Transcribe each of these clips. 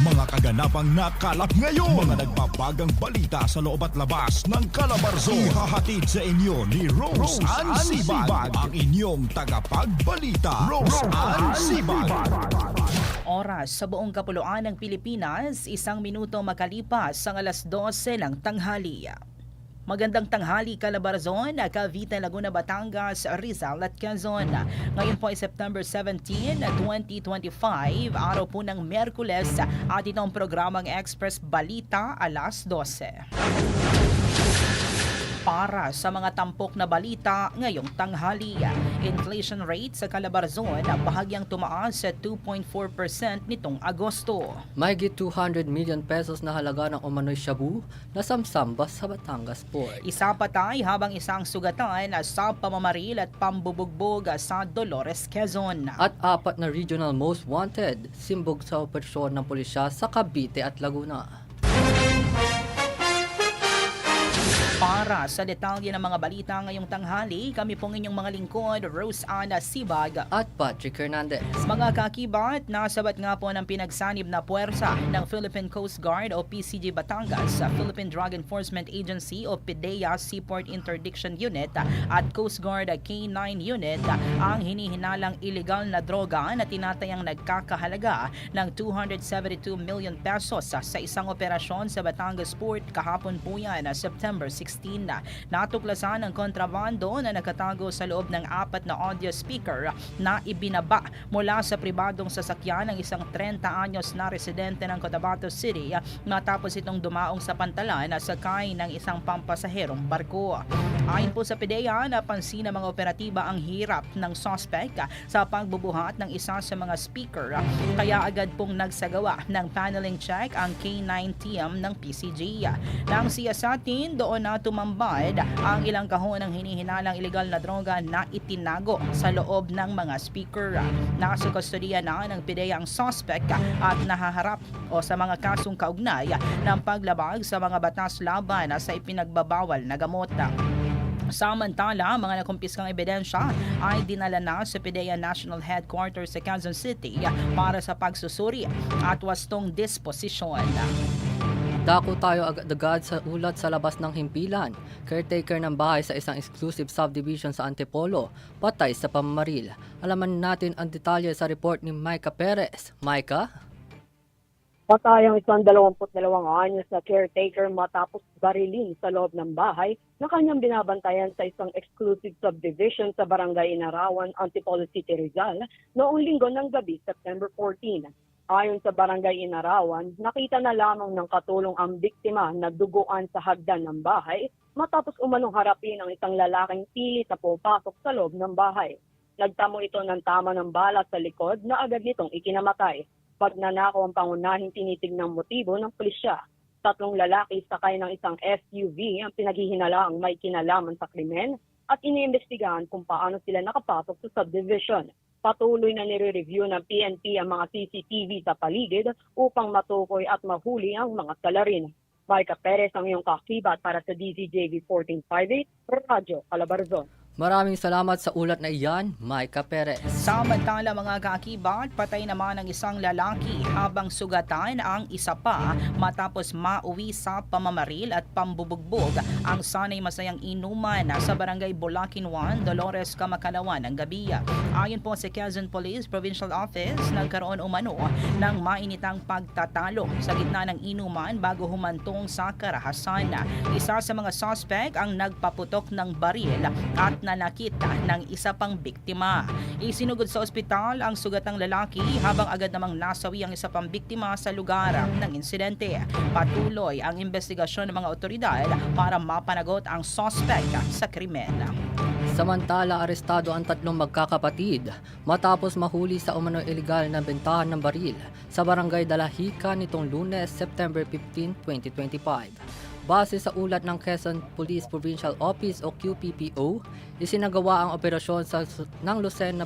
Mga kaganapang nakalap ngayon. Mga nagbabagang balita sa loob at labas ng Calabarzon. Ihahatid sa inyo ni Rose, Ann Sibag, ang inyong tagapagbalita. Rose Ann Sibag. Oras sa buong kapuluan ng Pilipinas, isang minuto makalipas ang alas 12 ng tanghali. Magandang tanghali Calabarzon, Cavite, Laguna, Batangas, Rizal at Quezon. Ngayon po ay September 17, 2025, araw po ng Merkules. At ito ang programang Express Balita alas 12 para sa mga tampok na balita ngayong tanghali. Inflation rate sa Calabarzon bahagyang tumaas sa 2.4% nitong Agosto. Mahigit 200 million pesos na halaga ng umano'y shabu na samsamba sa Batangas Port. Isa patay habang isang sugatan sa pamamaril at pambubugbog sa Dolores, Quezon. At apat na regional most wanted, simbog sa operasyon ng pulisya sa Cavite at Laguna. Para sa detalye ng mga balita ngayong tanghali, kami pong inyong mga lingkod, Rose Ana Sibag. At Patrick Hernandez. Mga kakibat, nasabat nga po ng pinagsanib na puwersa ng Philippine Coast Guard o PCG Batangas, Philippine Drug Enforcement Agency o PDEA Seaport Interdiction Unit at Coast Guard K-9 Unit ang hinihinalang illegal na droga na tinatayang nagkakahalaga ng 272 million pesos sa isang operasyon sa Batangas Port kahapon po yan, September 16. Natuklasan ang kontrabando na nakatago sa loob ng apat na audio speaker na ibinaba mula sa pribadong sasakyan ng isang 30 anyos na residente ng Cotabato City matapos itong dumaong sa pantalan na sakay ng isang pampasaherong barko. Ayon po sa PDEA, napansin ng mga operatiba ang hirap ng suspect sa pagbubuhat ng isa sa mga speaker kaya agad pong nagsagawa ng paneling check ang K9 team ng PCG. Nang siyasatin, doon na tumambad ang ilang kahon ng hinihinalang ilegal na droga na itinago sa loob ng mga speaker. Nasa kustodiya na ng PDEA ang suspect at nahaharap o sa mga kasong kaugnay ng paglabag sa mga batas laban sa ipinagbabawal na gamot. Samantala, mga nakumpiskang ebidensya ay dinala na sa PDEA National Headquarters sa Quezon City para sa pagsusuri at wastong disposisyon. Dako tayo agad-agad sa ulat sa labas ng himpilan. Caretaker ng bahay sa isang exclusive subdivision sa Antipolo, patay sa pamamaril. Alaman natin ang detalye sa report ni Micah Perez. Micah? Patay ang isang 22 anyos na caretaker matapos barilin sa loob ng bahay na kanyang binabantayan sa isang exclusive subdivision sa Barangay Inarawan, Antipolo City, Rizal noong linggo ng gabi, September 14. Ayon sa Barangay Inarawan, nakita na lamang ng katulong ang biktima na duguan sa hagdan ng bahay matapos umanong harapin ang isang lalaking pilit na pumapasok sa loob ng bahay. Nagtamo ito ng tama ng bala sa likod na agad nitong ikinamatay. Pagnanakaw ang pangunahing tinitignang motibo ng pulisya. Tatlong lalaki sakay ng isang SUV ang pinaghihinalaang may kinalaman sa krimen at iniimbestigahan kung paano sila nakapasok sa subdivision. Patuloy na nire-review ng PNP ang mga CCTV sa paligid upang matukoy at mahuli ang mga salarin. Micah Perez ang iyong kakibat para sa DZJV 1458, Radyo Calabarzon. Maraming salamat sa ulat na iyan, Micah Perez. Samantala mga kaakibat, patay naman ang isang lalaki habang sugatan ang isa pa matapos mauwi sa pamamaril at pambubugbog ang sanay masayang inuman sa barangay Bulakin 1, Dolores, Kamakalawan ng gabi. Ayon po sa Quezon Police Provincial Office, nagkaroon umano ng mainitang pagtatalo sa gitna ng inuman bago humantong sa karahasan. Isa sa mga suspect ang nagpaputok ng baril at nanakit ng isa pang biktima. Isinugod sa ospital ang sugatang lalaki habang agad namang nasawi ang isa pang biktima sa lugar ng insidente. Patuloy ang investigasyon ng mga otoridad para mapanagot ang suspect sa krimen. Samantala, arestado ang tatlong magkakapatid matapos mahuli sa umano illegal na bentahan ng baril sa barangay Dalahika nitong lunes, September 15, 2025. Base sa ulat ng Quezon Police Provincial Office o QPPO, isinagawa ang operasyon sa, ng Lucena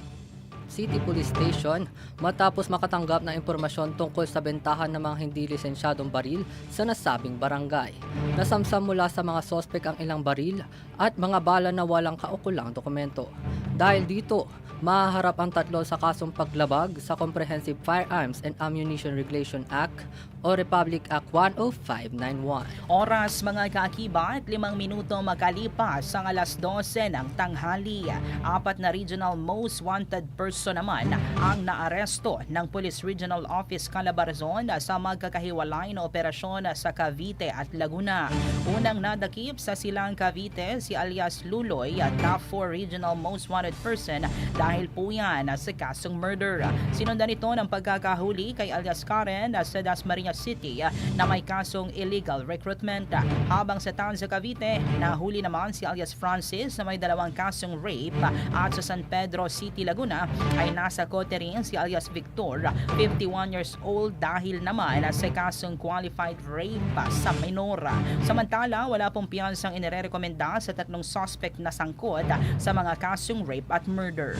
City Police Station matapos makatanggap ng impormasyon tungkol sa bentahan ng mga hindi lisensyadong baril sa nasabing barangay. Nasamsam mula sa mga sospek ang ilang baril at mga bala na walang kaukulang dokumento. Dahil dito, mahaharap ang tatlo sa kasong paglabag sa Comprehensive Firearms and Ammunition Regulation Act o Republic Act 10591. Oras mga kaakibat, limang minuto makalipas ang alas 12 ng tanghali. Apat na regional most wanted person naman ang naaresto ng Police Regional Office Calabarzon sa magkakahiwalay na operasyon sa Cavite at Laguna. Unang nadakip sa silang Cavite si alias Luloy, top 4 regional most wanted person dahil po yan sa kasong murder. Sinundan ito ng pagkakahuli kay alias Karen sa Dasmariñas City na may kasong illegal recruitment. Habang sa town sa Cavite, nahuli naman si alias Francis na may dalawang kasong rape at sa San Pedro City, Laguna ay nasa kote rin si alias Victor, 51 years old dahil naman sa kasong qualified rape sa minor. Samantala, wala pong piyansang inirekomenda sa tatlong suspect na sangkot sa mga kasong rape at murder.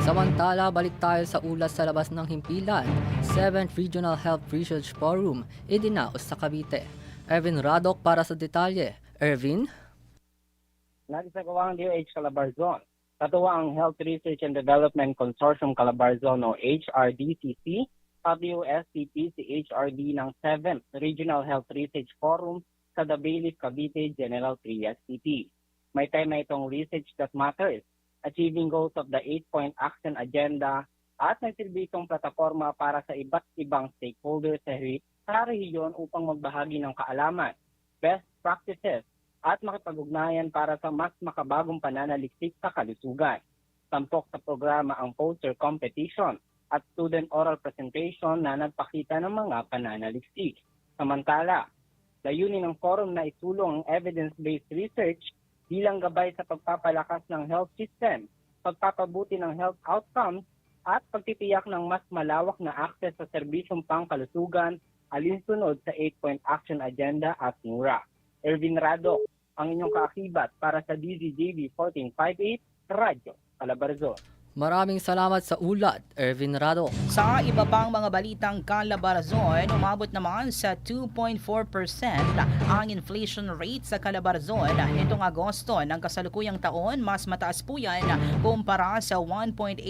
Samantala, balik tayo sa ulat sa labas ng himpilan. 7th Regional Health Research Forum, idinaos sa Cavite. Ervin Radok para sa detalye. Ervin? nagsagawa ang DOH Calabarzon. Katuwa ang Health Research and Development Consortium Calabarzon o HRDCC at USCP si HRD ng 7th Regional Health Research Forum sa The Cavite General Trias City. May tema itong Research That Matters, Achieving Goals of the 8-Point Action Agenda at nagsilbi itong plataforma para sa iba't ibang stakeholders sa, re- sa rehiyon upang magbahagi ng kaalaman, best practices at makipag-ugnayan para sa mas makabagong pananaliksik sa kalusugan. Tampok sa programa ang poster competition at student oral presentation na nagpakita ng mga pananaliksik. Samantala, layunin ng forum na isulong ang evidence-based research bilang gabay sa pagpapalakas ng health system, pagpapabuti ng health outcomes, at pagtitiyak ng mas malawak na access sa serbisyong pangkalusugan alinsunod sa 8-point action agenda at NURA. Ervin Rado, ang inyong kaakibat para sa DZJV 1458 Radyo Calabarzon. Maraming salamat sa ulat, Ervin Radok. Sa iba pang mga balitang Calabarzon, umabot naman sa 2.4% ang inflation rate sa Calabarzon nitong Agosto ng kasalukuyang taon. Mas mataas po yan kumpara sa 1.8%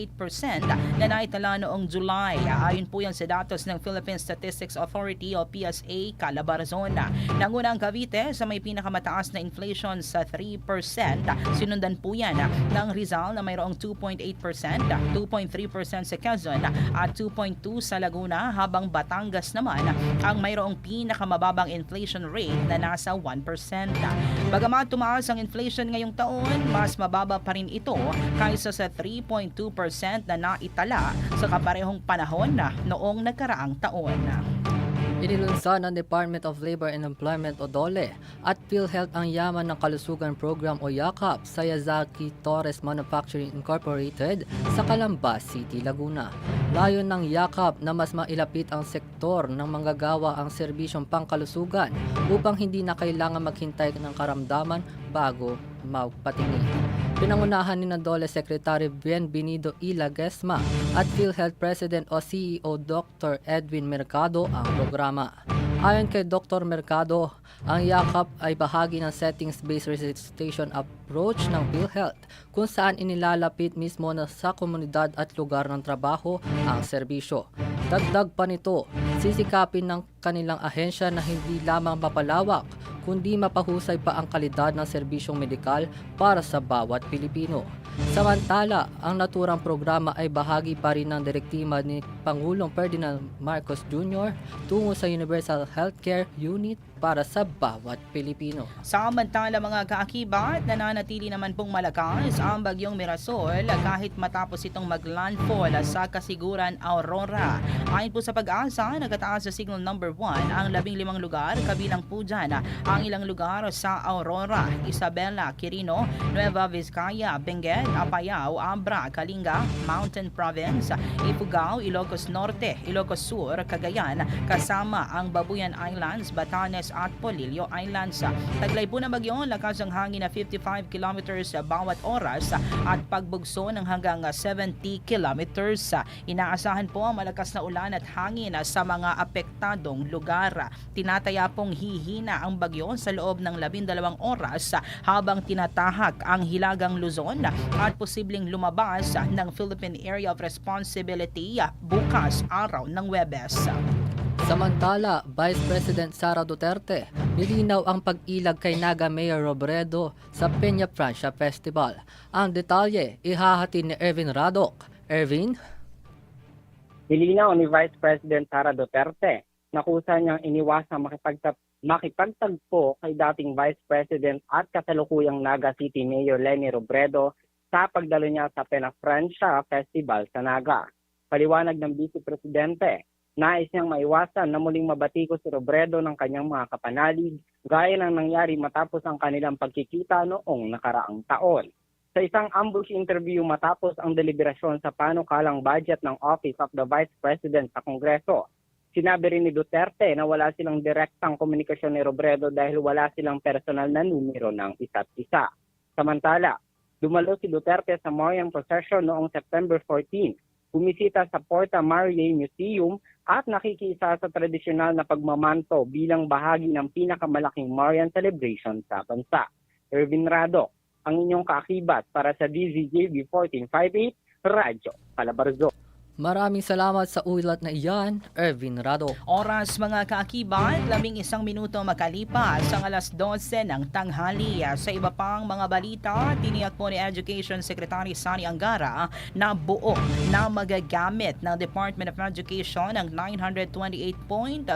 na naitala noong July. Ayon po yan sa datos ng Philippine Statistics Authority o PSA Calabarzon. Nangunang Cavite sa may pinakamataas na inflation sa 3%. Sinundan po yan ng Rizal na mayroong 2.8%, 2.3% sa Quezon at 2.2 sa Laguna habang Batangas naman ang mayroong pinakamababang inflation rate na nasa 1%. Bagamat tumaas ang inflation ngayong taon, mas mababa pa rin ito kaysa sa 3.2% na naitala sa kaparehong panahon na noong nagkaraang taon. Inilunsan ng Department of Labor and Employment o DOLE at PhilHealth ang Yaman ng Kalusugan Program o YAKAP sa Yazaki Torres Manufacturing Incorporated sa Calamba City, Laguna. Layon ng YAKAP na mas mailapit ang sektor ng manggagawa ang serbisyong pangkalusugan upang hindi na kailangan maghintay ng karamdaman bago magpatingin. Pinangunahan ni na DOLE Secretary Bienvenido Ila Gesma at PhilHealth President o CEO Dr. Edwin Mercado ang programa. Ayon kay Dr. Mercado, ang yakap ay bahagi ng settings-based resuscitation approach ng PhilHealth kung saan inilalapit mismo na sa komunidad at lugar ng trabaho ang serbisyo. Dagdag pa nito, sisikapin ng kanilang ahensya na hindi lamang mapalawak kundi mapahusay pa ang kalidad ng serbisyong medikal para sa bawat Pilipino. Samantala, ang naturang programa ay bahagi pa rin ng direktima ni Pangulong Ferdinand Marcos Jr. tungo sa Universal Healthcare Unit para sa bawat Pilipino. Samantala mga kaakibat, nananatili naman pong malakas ang bagyong Mirasol kahit matapos itong maglandfall sa kasiguran Aurora. Ayon po sa pag-asa, nagataas sa signal number 1 ang labing limang lugar, kabilang po dyan ang ilang lugar sa Aurora, Isabela, Quirino, Nueva Vizcaya, Benguet, Apayao, Abra, Kalinga, Mountain Province, Ifugao, Ilocos Norte, Ilocos Sur, Cagayan, kasama ang Babuyan Islands, Batanes at Polillo Islands. Taglay po ng bagyo, lakas ang hangin na 55 kilometers bawat oras at pagbugso ng hanggang 70 kilometers. Inaasahan po ang malakas na ulan at hangin sa mga apektadong lugar. Tinataya pong hihina ang bagyo sa loob ng 12 oras habang tinatahak ang Hilagang Luzon at posibleng lumabas ng Philippine Area of Responsibility bukas araw ng Webes. Samantala, Vice President Sara Duterte nilinaw ang pag-ilag kay Naga Mayor Robredo sa Peña Francia Festival. Ang detalye, ihahati ni Ervin Radok. Ervin? Nilinaw ni Vice President Sara Duterte na kusa niyang iniwasang makipagtap makipagtagpo kay dating Vice President at kasalukuyang Naga City Mayor Lenny Robredo sa pagdalo niya sa Penafrancia Festival sa Naga. Paliwanag ng Vice Presidente, nais niyang maiwasan na muling mabatiko si Robredo ng kanyang mga kapanalig gaya ng nangyari matapos ang kanilang pagkikita noong nakaraang taon. Sa isang ambush interview matapos ang deliberasyon sa panukalang budget ng Office of the Vice President sa Kongreso, sinabi rin ni Duterte na wala silang direktang komunikasyon ni Robredo dahil wala silang personal na numero ng isa't isa. Samantala, dumalo si Duterte sa Marian Procession noong September 14, bumisita sa Porta Maria Museum at nakikisa sa tradisyonal na pagmamanto bilang bahagi ng pinakamalaking Marian celebration sa bansa. Ervin Rado, ang inyong kaakibat para sa DZJB 1458 Radyo Calabarzon. Maraming salamat sa ulat na iyan, Ervin Radok. Oras mga kaakibat, labing isang minuto makalipas ang alas 12 ng tanghali. Sa iba pang mga balita, tiniyak po ni Education Secretary Sani Angara na buo na magagamit ng Department of Education ang 928.52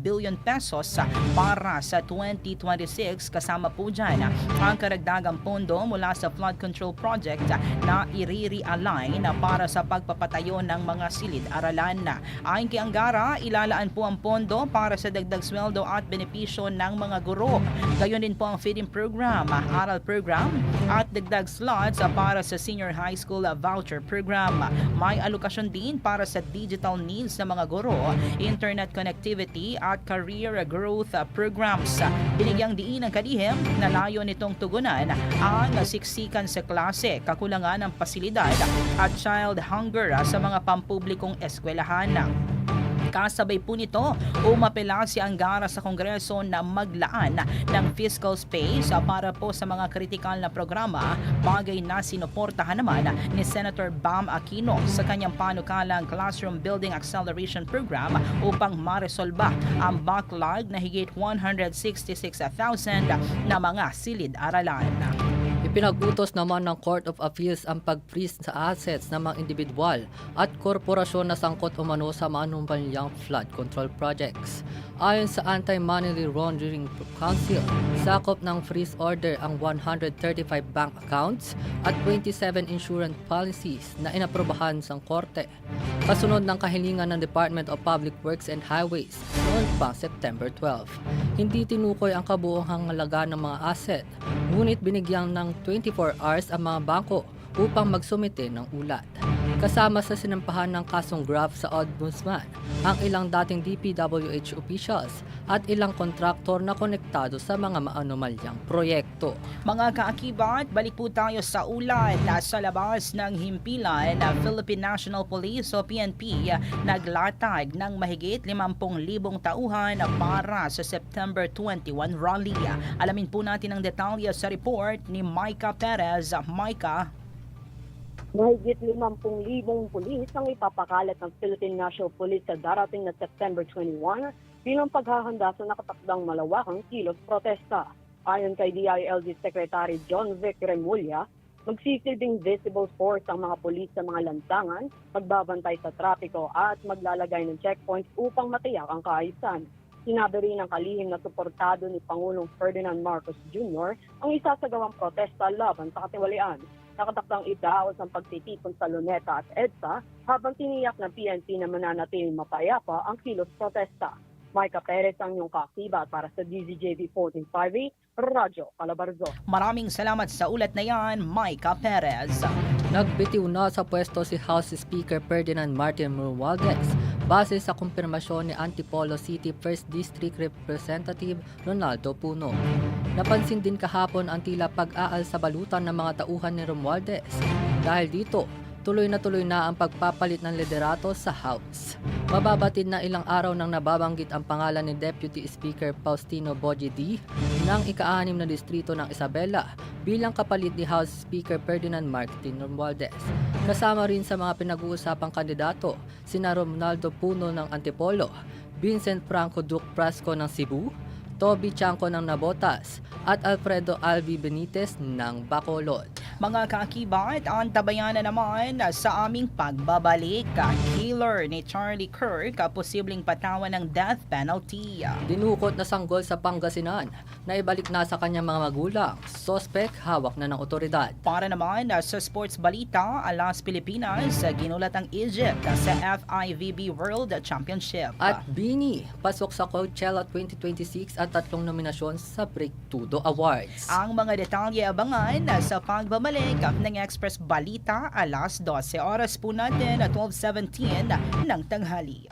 billion pesos para sa 2026 kasama po dyan ang karagdagang pondo mula sa flood control project na i-realign para sa pagpapatayo ng mga silid-aralan. Ayon kay Angara, ilalaan po ang pondo para sa dagdag sweldo at benepisyo ng mga guro. Gayon din po ang feeding program, aral program at dagdag slots para sa senior high school voucher program. May alokasyon din para sa digital needs ng mga guro, internet connectivity at career growth programs. Binigyang diin ng kalihim na layo nitong tugunan ang siksikan sa klase, kakulangan ng pasilidad at child hunger sa mga pampublikong eskwelahan. Kasabay po nito, umapela si Angara sa Kongreso na maglaan ng fiscal space para po sa mga kritikal na programa, bagay na sinuportahan naman ni Senator Bam Aquino sa kanyang panukalang Classroom Building Acceleration Program upang maresolba ang backlog na higit 166,000 na mga silid-aralan. Ipinag-utos naman ng Court of Appeals ang pag-freeze sa assets ng mga individual at korporasyon na sangkot umano sa manumpalyang flood control projects. Ayon sa Anti-Money Laundering Council, sakop ng freeze order ang 135 bank accounts at 27 insurance policies na inaprobahan sa korte. Kasunod ng kahilingan ng Department of Public Works and Highways noon pa September 12. Hindi tinukoy ang kabuong halaga ng mga asset, ngunit binigyang ng 24 hours ang mga bangko upang magsumite ng ulat. Kasama sa sinampahan ng kasong graft sa Ombudsman ang ilang dating DPWH officials at ilang kontraktor na konektado sa mga maanumalyang proyekto. Mga kaakibat, balik po tayo sa ulat sa labas ng himpilan na Philippine National Police o PNP naglatag ng mahigit 50,000 tauhan para sa September 21 rally. Alamin po natin ang detalye sa report ni Micah Perez. Micah, Mahigit 50,000 pulis ang ipapakalat ng Philippine National Police sa darating na September 21 bilang paghahanda sa nakatakdang malawakang kilos protesta. Ayon kay DILG Secretary John Vic Remulla, Magsisilbing visible force ang mga pulis sa mga lansangan, magbabantay sa trapiko at maglalagay ng checkpoints upang matiyak ang kaayusan. Sinabi rin ng kalihim na suportado ni Pangulong Ferdinand Marcos Jr. ang isasagawang protesta laban sa katiwalian. Nakatakdang idaos ang pagtitipon sa Luneta at EDSA habang tiniyak ng PNP na mananatiling mapayapa ang kilos protesta. Micah Perez ang iyong kakibat para sa DZJV 1458, Radyo Calabarzon. Maraming salamat sa ulat na yan, Micah Perez. Nagbitiw na sa pwesto si House Speaker Ferdinand Martin Romualdez base sa kumpirmasyon ni Antipolo City 1st District Representative Ronaldo Puno. Napansin din kahapon ang tila pag-aal sa balutan ng mga tauhan ni Romualdez. Dahil dito, tuloy na tuloy na ang pagpapalit ng liderato sa House. Mababatid na ilang araw nang nababanggit ang pangalan ni Deputy Speaker Faustino Boji D ng ika-anim na distrito ng Isabela bilang kapalit ni House Speaker Ferdinand Martin Romualdez. Kasama rin sa mga pinag-uusapang kandidato, sina Ronaldo Puno ng Antipolo, Vincent Franco Duque Prasco ng Cebu, Toby Chanco ng Nabotas, at Alfredo Alvi Benitez ng Bacolod. Mga kakibat, antabayan na naman sa aming pagbabalik. Killer ni Charlie Kirk, posibleng patawan ng death penalty. Dinukot na sanggol sa Pangasinan na ibalik na sa kanyang mga magulang. Sospek hawak na ng otoridad. Para naman sa sports balita, alas Pilipinas, ginulat ang Egypt sa FIVB World Championship. At Bini, pasok sa Coachella 2026 at tatlong nominasyon sa Breaktudo Awards. Ang mga detalye abangan sa pagbabalik ng Express Balita alas 12 oras po natin at 12.17 ng tanghali.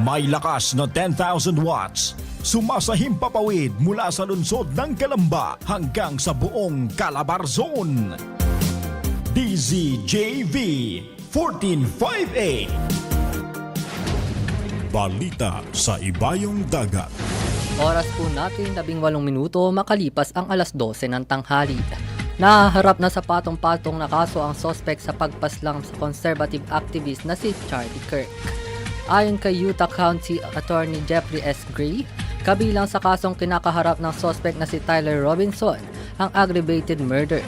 May lakas na 10,000 watts. Sumasahim papawid mula sa lungsod ng Kalamba hanggang sa buong Calabarzon. DZJV 1458 Balita sa Ibayong Dagat Oras po natin 18 minuto makalipas ang alas 12 ng tanghali. Nahaharap na sa patong-patong na kaso ang sospek sa pagpaslang sa conservative activist na si Charlie Kirk. Ayon kay Utah County Attorney Jeffrey S. Gray, kabilang sa kasong kinakaharap ng sospek na si Tyler Robinson ang aggravated murder.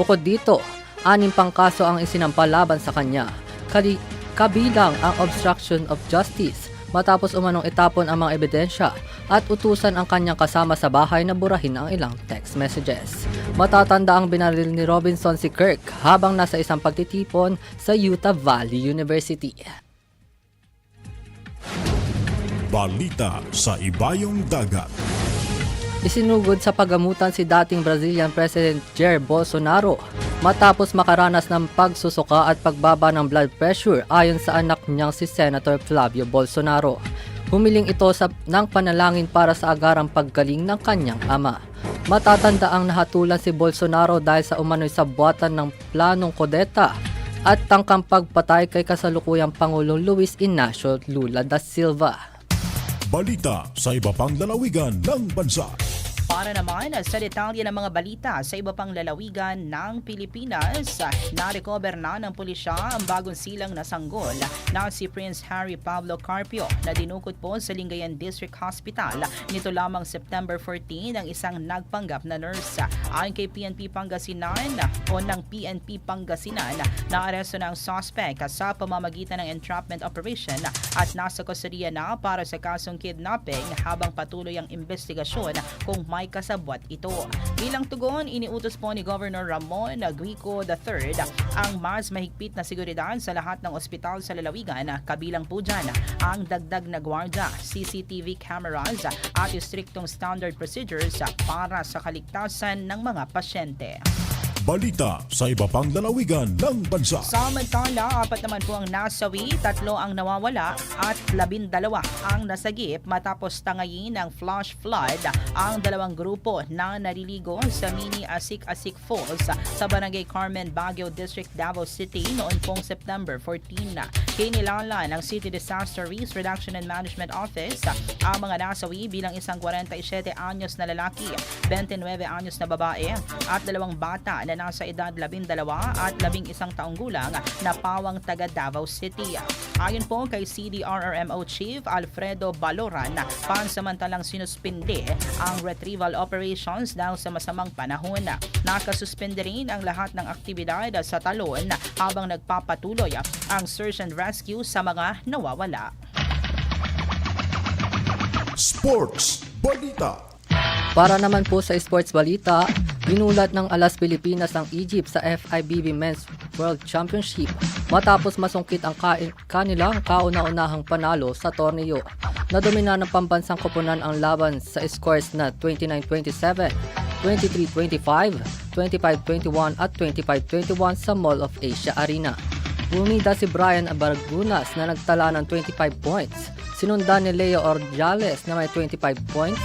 Bukod dito, anim pang kaso ang isinampa laban sa kanya, kali- kabilang ang obstruction of justice matapos umanong itapon ang mga ebidensya at utusan ang kanyang kasama sa bahay na burahin ang ilang text messages. Matatanda ang binaril ni Robinson si Kirk habang nasa isang pagtitipon sa Utah Valley University. Balita sa Ibayong Dagat Isinugod sa pagamutan si dating Brazilian President Jair Bolsonaro matapos makaranas ng pagsusuka at pagbaba ng blood pressure ayon sa anak niyang si Senator Flavio Bolsonaro. Humiling ito sa, ng panalangin para sa agarang paggaling ng kanyang ama. Matatanda ang nahatulan si Bolsonaro dahil sa umano'y sabwatan ng planong kodeta at tangkang pagpatay kay kasalukuyang Pangulong Luis Inacio Lula da Silva. Balita sa iba pang lalawigan ng bansa. Para naman sa detalye ng mga balita sa iba pang lalawigan ng Pilipinas, na-recover na ng pulisya ang bagong silang na sanggol na si Prince Harry Pablo Carpio na dinukot po sa Lingayen District Hospital nito lamang September 14 ng isang nagpanggap na nurse. Ayon kay PNP Pangasinan o ng PNP Pangasinan, naaresto na ang suspect sa pamamagitan ng entrapment operation at nasa kustodiya na para sa kasong kidnapping habang patuloy ang investigasyon kung may kasabwat ito. Bilang tugon, iniutos po ni Governor Ramon Aguico III ang mas mahigpit na seguridad sa lahat ng ospital sa lalawigan, kabilang po dyan ang dagdag na gwardya, CCTV cameras at striktong standard procedures para sa kaligtasan ng mga pasyente. Balita sa iba pang lalawigan ng bansa. Samantala, apat naman po ang nasawi, tatlo ang nawawala at labindalawa ang nasagip matapos tangayin ng flash flood ang dalawang grupo na naliligo sa mini Asik-Asik Falls sa Barangay Carmen, Baguio District, Davao City noon pong September 14. Kinilala ng City Disaster Risk Reduction and Management Office ang mga nasawi bilang isang 47 anyos na lalaki, 29 anyos na babae at dalawang bata na nasa edad 12 at 11 taong gulang na pawang taga Davao City. Ayon po kay CDRRMO Chief Alfredo Baloran, pansamantalang sinuspinde ang retrieval operations dahil sa masamang panahon. Nakasuspende rin ang lahat ng aktibidad sa talon habang nagpapatuloy ang search and rescue sa mga nawawala. Sports Balita. Para naman po sa sports balita, ginulat ng Alas Pilipinas ang Egypt sa FIBB Men's World Championship matapos masungkit ang kain- kanilang kauna-unahang panalo sa torneo. Nadomina ng pambansang koponan ang laban sa scores na 29-27, 23-25, 25-21 at 25-21 sa Mall of Asia Arena. Bumida si Brian Abargunas na nagtala ng 25 points. Sinundan ni Leo Ordiales na may 25 points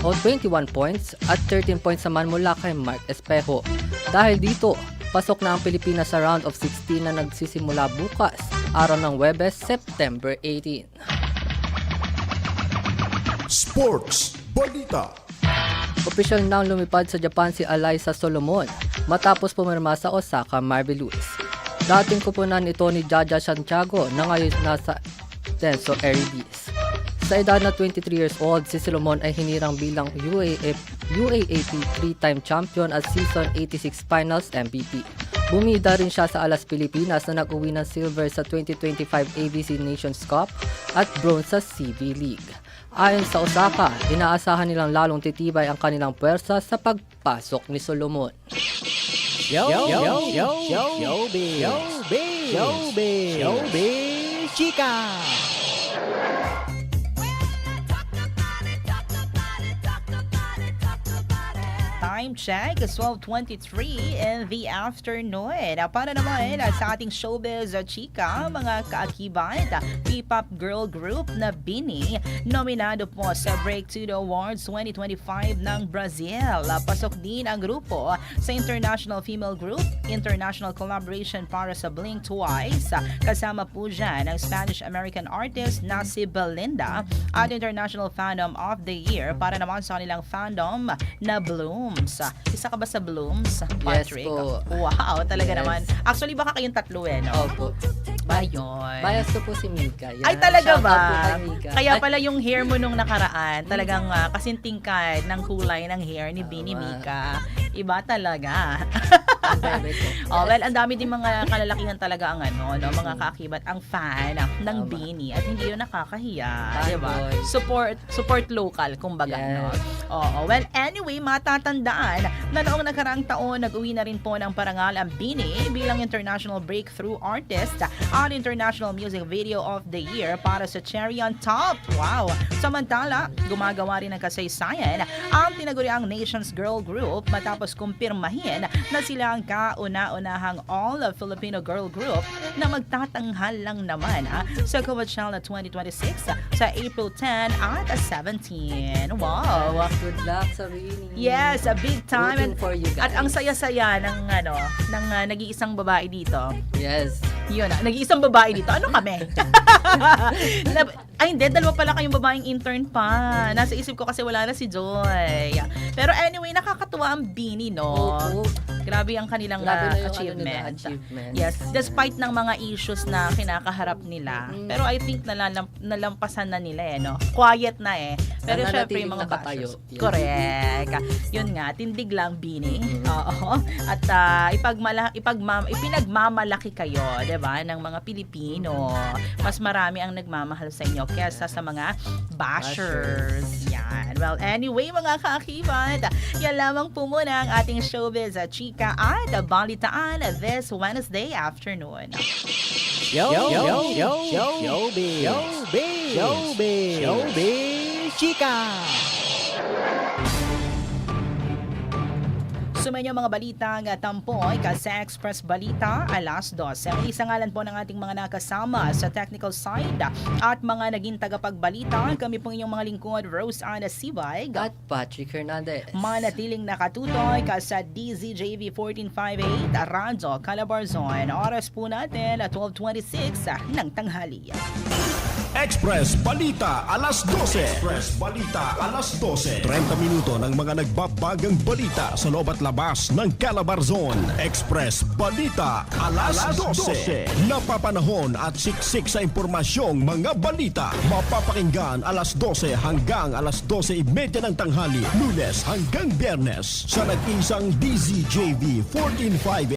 o 21 points at 13 points naman mula kay Mark Espejo. Dahil dito, pasok na ang Pilipinas sa round of 16 na nagsisimula bukas, araw ng Webes, September 18. Sports Balita. Opisyal nang lumipad sa Japan si Alyssa Solomon matapos pumirma sa Osaka Marvelous. Dating kupunan ito ni Jaja Santiago na ngayon nasa Tenso Eridis. Sa edad na 23 years old, si Solomon ay hinirang bilang UAF, UAAP 3-time champion at season 86 finals MVP. Bumida rin siya sa Alas Pilipinas na nag-uwi ng silver sa 2025 ABC Nations Cup at bronze sa CV League. Ayon sa Osaka, inaasahan nilang lalong titibay ang kanilang puwersa sa pagpasok ni Solomon. Yo, yo, yo, yo, yo, showbiz, showbiz, showbiz, showbiz, chika. Time check is 12.23 in the afternoon. Para naman ah, sa ating showbiz ah, chika, mga kaakibat, P-pop girl group na Bini, nominado po sa Breakthrough Awards 2025 ng Brazil. Ah, Pasok din ang grupo sa International Female Group, International Collaboration para sa Blink Twice. Kasama po dyan ang Spanish-American artist na si Belinda at International Fandom of the Year para naman sa kanilang fandom na Blooms. Ah, Isa ka ba sa Blooms, Patrick? po. Wow, talaga Yes. naman. Actually, baka kayong tatlo eh, no? Opo. Ayun. Bias ko po si Mika. Yan. Ay, talaga Shoutout ba? po kay Mika. Kaya Ay, pala yung hair mo nung nakaraan, talagang uh, kasintingkad ng kulay ng hair ni Bini. Mika. Iba talaga. oh, well, ang dami din mga kalalakihan talaga ang ano, no, mga kaakibat, ang fan ng Tama. Bini at hindi yun nakakahiya, di ba? Support support local kumbaga, no. Yes. Oo, well, anyway, matatandaan na noong nakaraang taon nag-uwi na rin po ng parangal ang Bini bilang International Breakthrough Artist at International Music Video of the Year para sa Cherry on Top. Wow! Samantala, gumagawa rin ng kasaysayan ang tinaguriang Nations Girl Group matapos kumpirmahin na sila ang kauna-unahang all-Filipino girl group na magtatanghal lang naman ah, sa Coachella 2026 sa April 10 at 17. Wow! Good luck, Sarini. Yes, a big time. And, for you guys. at ang saya-saya ng ano, ng ah, nag-iisang babae dito. Yes. Yun ah, nag-iisang babae dito. Ano kami? Ay, hindi. Dalawa pala kayong babaeng intern pa. Nasa isip ko kasi wala na si Joy. Pero anyway, nakakatuwa ang Bini, no? Oo. Grabe ang kanilang Grabe na yung ano achievement. nila, achievement. Yes, despite ng mga issues na kinakaharap nila. Mm. Pero I think nalalam, nalampasan na nila eh, no? Quiet na eh. Pero Nananatiling syempre yung mga bashers. Yes. Correct. Yun nga, tindig lang bini. Mm. Oo. At ah, ipagmala, ipagmam, ipinagmamalaki kayo, 'di ba, ng mga Pilipino. Mas marami ang nagmamahal sa inyo kesa sa mga bashers. Yan. Well, anyway, mga kaakibat, yan lamang po muna ang ating showbiz at chika at balitaan this Wednesday afternoon. Yo, yo, yo, yo, yo, showbiz. Showbiz. Showbiz. Showbiz. Chika. Sumayin mga balitang tampoy ka sa Express Balita alas 12. Ang isa ngalan po ng ating mga nakasama sa technical side at mga naging tagapagbalita. Kami po inyong mga lingkod, Rose Ana Sibay. At Patrick Hernandez. Manatiling nakatutoy ka sa DZJV 1458 Radyo Calabarzon. Oras po natin at 12.26 ng tanghali. Express Balita alas 12. Express Balita alas 12. 30 minuto ng mga nagbabagang balita sa loob at labas ng Calabarzon. Express Balita alas, 12. Napapanahon at siksik sa impormasyong mga balita. Mapapakinggan alas 12 hanggang alas 12.30 ng tanghali. Lunes hanggang Biyernes sa nag-isang DZJV 1458